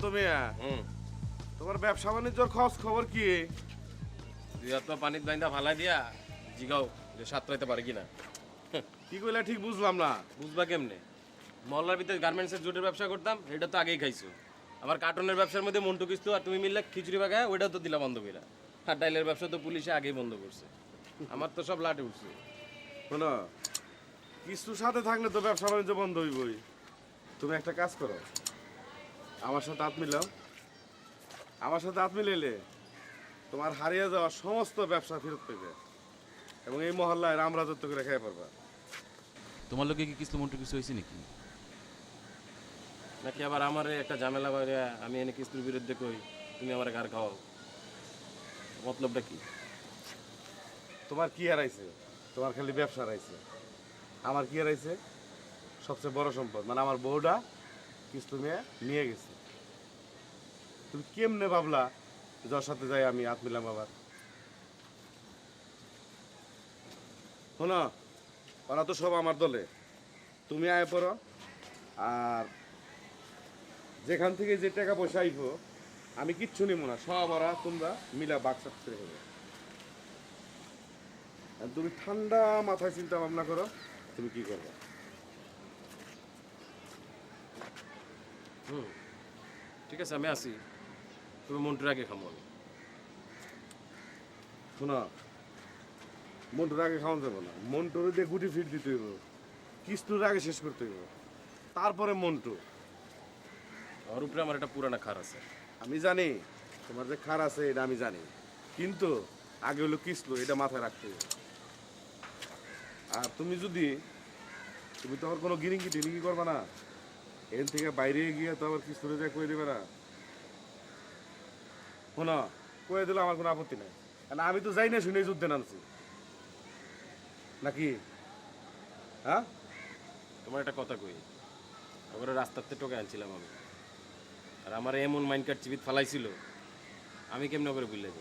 অন্ত মিয়া। হুম। তোমার ব্যবসা বাণিজ্যর খোঁজ খবর কি? দুই হাত পা পানিত বাইন্দা ফালাই দিয়া জিগাও যে সাঁতরাইতে পারে কিনা। কি কইলা ঠিক বুঝলাম না। বুঝবা কেমনে? মহল্লার ভিতরে গার্মেন্টসের জুটের ব্যবসা করতাম এটা তো আগেই খাইছো। আমার কার্টনের ব্যবসার মধ্যে মন্টু কিস্ত আর তুমি মিললে খিচুড়ি বাগায় ওইটাও তো দিলা বন্ধ কইরা। আর ডাইলের ব্যবসা তো পুলিশে আগেই বন্ধ করছে। আমার তো সব লাটে উঠছে। শোনো কিছু সাথে থাকলে তো ব্যবসা বাণিজ্য বন্ধ হইবই। তুমি একটা কাজ করো আমার সাথে হাত মিলাও। আমার সাথে হাত মিলাইলে তোমার হারিয়ে যাওয়া সমস্ত ব্যবসা ফেরত পেবে এবং এই মহল্লায় রাম রাজত্ব করে খেয়ে পারবা তোমার লোকে কি কিছু মন্টু কিছু হয়েছে নাকি? নাকি আবার আমার একটা ঝামেলা বাইরে আমি এনে কিস্তুর বিরুদ্ধে কই? তুমি আমার গার খাওয়াও। মতলবটা কি? তোমার কি হারাইছে তোমার খালি ব্যবসা হারাইছে আমার কি হারাইছে সবচেয়ে বড় সম্পদ। মানে আমার বউটা কিস্তু মেয়ে নিয়ে গেছে। তুমি কেমনে ভাবলা, যার সাথে যাই আমি হাত মিলাম আবার? শোনো, ওরা তো সব আমার দলে। তুমি আয় পড়ো, আর যেখান থেকে যে টাকা পয়সা আইবো, আমি কিচ্ছু নিব না, সব ওরা তোমরা মিলা বাক্সাত করে হবে। তুমি ঠান্ডা মাথায় চিন্তা ভাবনা করো, তুমি কি করবে? হুম ঠিক আছে আমি আসি তুমি মন্টুর আগে খামো আমি। শোনো মন্টুর আগে খাওয়ান যাব না। মন্টুর দিয়ে গুটি ফিট দিতে হইব। কিস্তুর আগে শেষ করতে হইব। তারপরে মন্টু। ওর উপরে আমার একটা পুরানা খার আছে। আমি জানি তোমার যে খার আছে এটা আমি জানি। কিন্তু আগে হলো কিস্তু এটা মাথায় রাখতে হবে আর তুমি যদি তুমি তো আবার কোনো গিরিঙ্গি টিরিঙ্গি করবা না। এখান থেকে বাইরে গিয়ে তো আবার কি কিস্তুরে যা কয়ে দেবে না? শোনো, কয়ে দিলে আমার কোনো আপত্তি নাই। কারণ আমি তো যাই না শুনে যুদ্ধে নামছি। নাকি? হ্যাঁ? তোমার একটা কথা কই। ওগুলো রাস্তাতে টোকে আনছিলাম আমি। আর আমার এমন মাইন্ড কার্ড চিবিত ফালাইছিল, আমি কেমনে করে বুঝলে দেব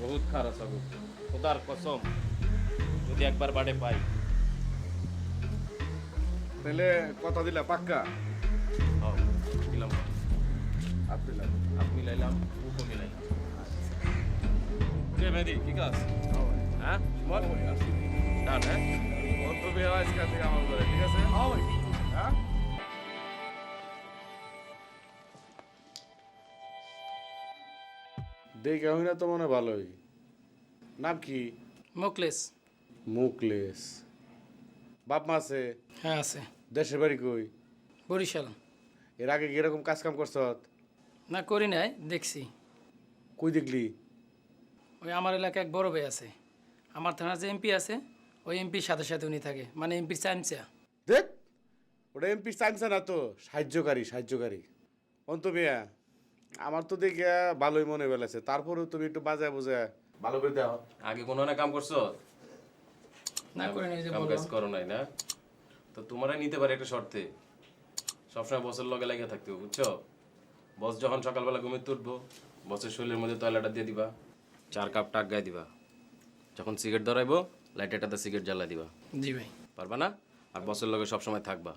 বহুত খারাপ সব খোদার কসম, যদি একবার বাড়ে পাই। তাহলে কথা দিলা পাক্কা? হও দিলাম। হাত দিলাম হাত মিলাইলাম কে কাজ? হ্যাঁ বল ডান হ্যাঁ? বিয়ে থেকে আমার করে ঠিক আছে? হ্যাঁ? দেখে হই না তো মনে হয় ভালোই। নাম কি? মোকলেস মুকলেশ। বাপ মা আছে? হ্যাঁ আছে। দেশের বাড়ি কই? বরিশাল। এর আগে কি এরকম কাজ কাম করছ? না করি নাই দেখছি। কই দেখলি? ওই আমার এলাকায় এক বড় ভাই আছে। আমার থানার যে এমপি আছে ওই এমপির সাথে সাথে উনি থাকে। মানে এমপির চামচা। দেখ ওটা এমপি চাইছে না তো সাহায্যকারী সাহায্যকারী। অন্ত বিয়া আমার তো দেখে ভালোই মনে বেলাছে তারপরেও তুমি একটু বাজায় বোঝায় ভালো করে দাও। আগে কোনো না কাম করছ? না করে নাই যে কাম কাজ করো নাই না। তো তোমরা নিতে পারে একটা শর্তে। সবসময় বসের লগে লাগিয়ে থাকতে হবে, বুঝছ? বস যখন সকালবেলা ঘুমিয়ে উঠবো বসের শরীরের মধ্যে তয়লাটা দিয়ে দিবা চার কাপ টাক গায়ে দিবা। যখন সিগারেট ধরাইবো লাইটারটাতে সিগারেট জ্বালা দিবা। জি ভাই। পারবা না? আর বসের লগে সবসময় থাকবা।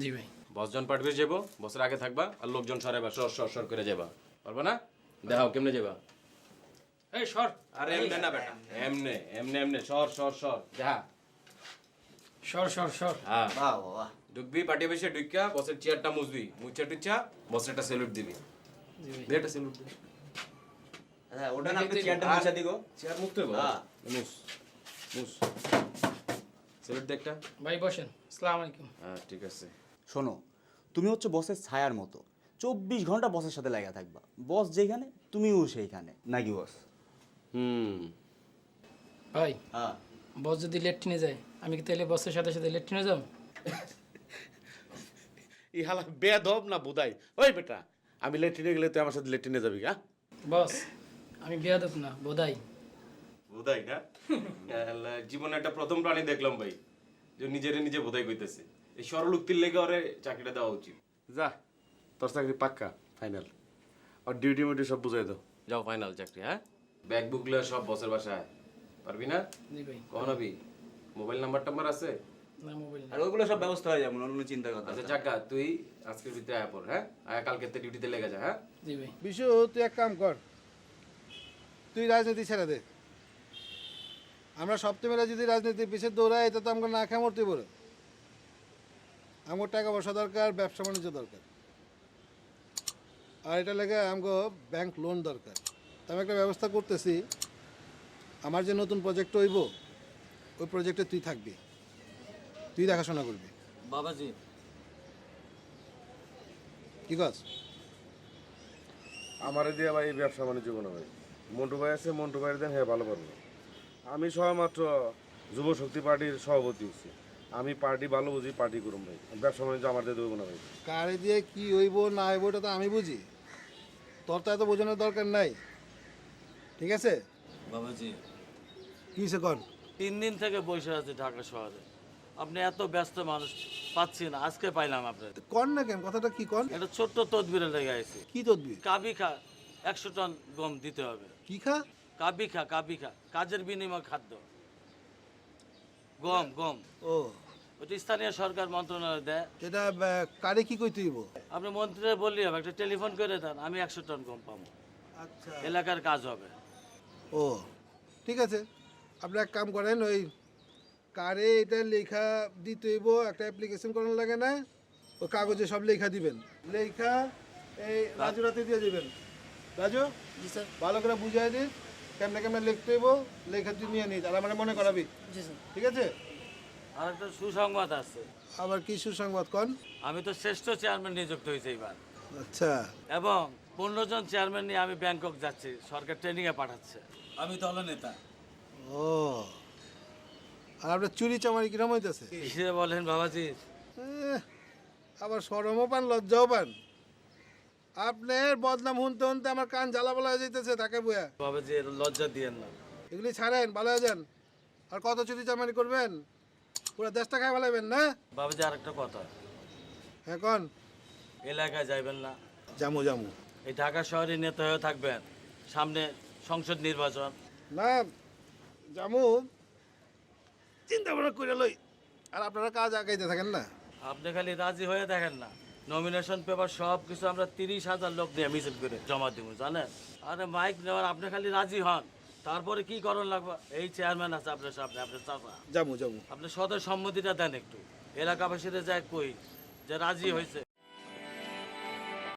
জি ভাই। বস জন পাঠবে যাব বসের আগে থাকবা আর লোকজন সরাইবা সর সর সর করে যাবা পারবা না? দেখাও কেমনে যাবা এই সর। আরে এমনে না বেটা এমনে এমনে এমনে সর সর সর দেখা সর সর সর। হ্যাঁ ঢুকবি পাটি বসের চেয়ারটা মুছবি মুছা টুচা বসের একটা স্যালুট দিবি। জি ভাই দে স্যালুট দে হ্যাঁ ওটা না আপনি চেয়ারটা মুছা দিগো চেয়ার মুছতে হবে? হ্যাঁ। মুছ মুছ। স্যালুট দে একটা। ভাই বসেন। আসসালামু আলাইকুম। হ্যাঁ ঠিক আছে। শোনো তুমি হচ্ছে বসের ছায়ার মতো। চব্বিশ ঘণ্টা বসের সাথে লাগা থাকবা। বস যেখানে তুমিও সেইখানে। নাকি বস? হুম ভাই হ্যাঁ। বস যদি লেট্রিনে যায় আমি কি তাহলে বসের সাথে সাথে লেট্রিনে যাব? ই হালা বেদব না বুদাই? ওই বেটা আমি লেট্রিনে গেলে তুই আমার সাথে লেট্রিনে যাবি হ্যাঁ? বস আমি বেয়াদব না বোধাই বোধাই না? জীবনে একটা প্রথম প্রাণী দেখলাম ভাই যে নিজেরে নিজে বোধাই কইতেছে। এই সরল উক্তির লেগে ওরে চাকরিটা দেওয়া উচিত। যা তোর চাকরি পাক্কা ফাইনাল আর ডিউটি মিউটি সব বুঝাই দাও। যাও ফাইনাল চাকরি হ্যাঁ? ব্যাগ বুকগুলো সব বসের বাসায়। পারবি না? জি ভাই। কখন হবি? মোবাইল নাম্বার টাম্বার আছে? না মোবাইল আর ওইগুলো সব ব্যবস্থা হয়ে যাবে অন্য চিন্তা কথা। আচ্ছা জাগা তুই আজকের ভিতরে আয়া পড় হ্যাঁ? আয়া কালকে ডিউটিতে লেগে যা হ্যাঁ? জি ভাই। বিশু তুই এক কাম কর। তুই রাজনীতি ছেড়ে দে। আমরা সপ্তমীরা যদি রাজনীতির পিছিয়ে দৌড়াই এটা তো আমাকে না খেয়ে মরতে পারে আমার টাকা পয়সা দরকার ব্যবসা বাণিজ্য দরকার। আর এটা লেগে আমাকে ব্যাংক লোন দরকার। আমি একটা ব্যবস্থা করতেছি আমার যে নতুন প্রজেক্ট হইব ওই প্রজেক্টে তুই থাকবি। তুই দেখাশোনা করবি। বাবাজি। কি কাজ? আমার দিয়ে ভাই এই ব্যবসা বাণিজ্য কোনো ভাই মন্টু ভাই আছে মন্টু ভাইয়ের দেন হ্যাঁ ভালো পারব আমি সবেমাত্র যুব শক্তি পার্টির সভাপতি হচ্ছি আমি পার্টি ভালো বুঝি পার্টি করুম ভাই। ব্যবসা বাণিজ্য আমার দিয়ে দেবো না ভাই। কারে দিয়ে কি হইব না হইব এটা তো আমি বুঝি। তোর তো এত বোঝানোর দরকার নাই। ঠিক আছে? বাবাজি। কি কর তিন দিন থেকে বসে আছি ঢাকা শহরে। আপনি এত ব্যস্ত মানুষ পাচ্ছি না আজকে পাইলাম আপনার কর না কেন? কথাটা কি কর একটা ছোট্ট তদবিরে লেগে আইছি। কি তদবি কাবি খা একশো টন গম দিতে হবে। কি খা? কাবি খা কাবি খা কাজের বিনিময় খাদ্য। গম গম। ও। ওটা স্থানীয় সরকার মন্ত্রণালয় দেয়। এটা কারে কি কইতে হইব? আপনি মন্ত্রীরা বললি হবে একটা টেলিফোন করে দেন আমি একশো টন গম পাবো। আচ্ছা। এলাকার কাজ হবে। ও ঠিক আছে। আপনি এক কাম করেন ওই কারে এটা লেখা দিতে হইব একটা অ্যাপ্লিকেশন করানো লাগে না ও কাগজে সব লেখা দিবেন। লেখা এই রাজু রাতে দিয়ে দিবেন। রাজু? জি স্যার। ভালো করে বুঝাই দিস কেমনে কেমনে লিখতে হইব লেখা তুই নিয়ে নিস আর আমার মনে করাবি। জি স্যার। ঠিক আছে? আর একটা সুসংবাদ আছে। আবার কি সুসংবাদ কন? আমি তো শ্রেষ্ঠ চেয়ারম্যান নিযুক্ত হয়েছে এবার আচ্ছা। এবং পনেরো জন চেয়ারম্যান নিয়ে আমি ব্যাংকক যাচ্ছি সরকার ট্রেনিংয়ে পাঠাচ্ছে। আমি দলনেতা ও আর আপনার চুরি চামারি কিরম হইতেছে? হিসেবে বলেন বাবাজি? এহ, আবার সরমও পান লজ্জাও পান। আপনার বদনাম শুনতে শুনতে আমার কান জ্বালা বলা হয়ে যাইতেছে তাকে বয়া। বাবাজি এর লজ্জা দিয়েন না। এগুলি ছাড়েন ভালো হয়ে যান। আর কত চুরি চামারি করবেন? পুরো দেশটা খাই ভালাইবেন না? বাবাজি আর একটা কথা এখন এলাকায় যাইবেন না। জামু জামু এই ঢাকা শহরে নেতা হয়ে থাকবেন। সামনে সংসদ নির্বাচন। না জামু চিন্তা ভাবনা করে লই আর আপনারা কাজ আগাইতে থাকেন না। আপনি খালি রাজি হয়ে দেখেন না। নমিনেশন পেপার সব কিছু আমরা তিরিশ হাজার লোক নিয়ে মিছিল করে জমা দিব জানেন? আরে মাইক নেওয়ার আপনি খালি রাজি হন। তারপরে কি করণ লাগবে? এই চেয়ারম্যান আছে আপনার সামনে আপনার চাচা। জামু জামু। আপনি সদয় সম্মতিটা দেন একটু। এলাকাবাসীদের যায় কই যে রাজি হয়েছে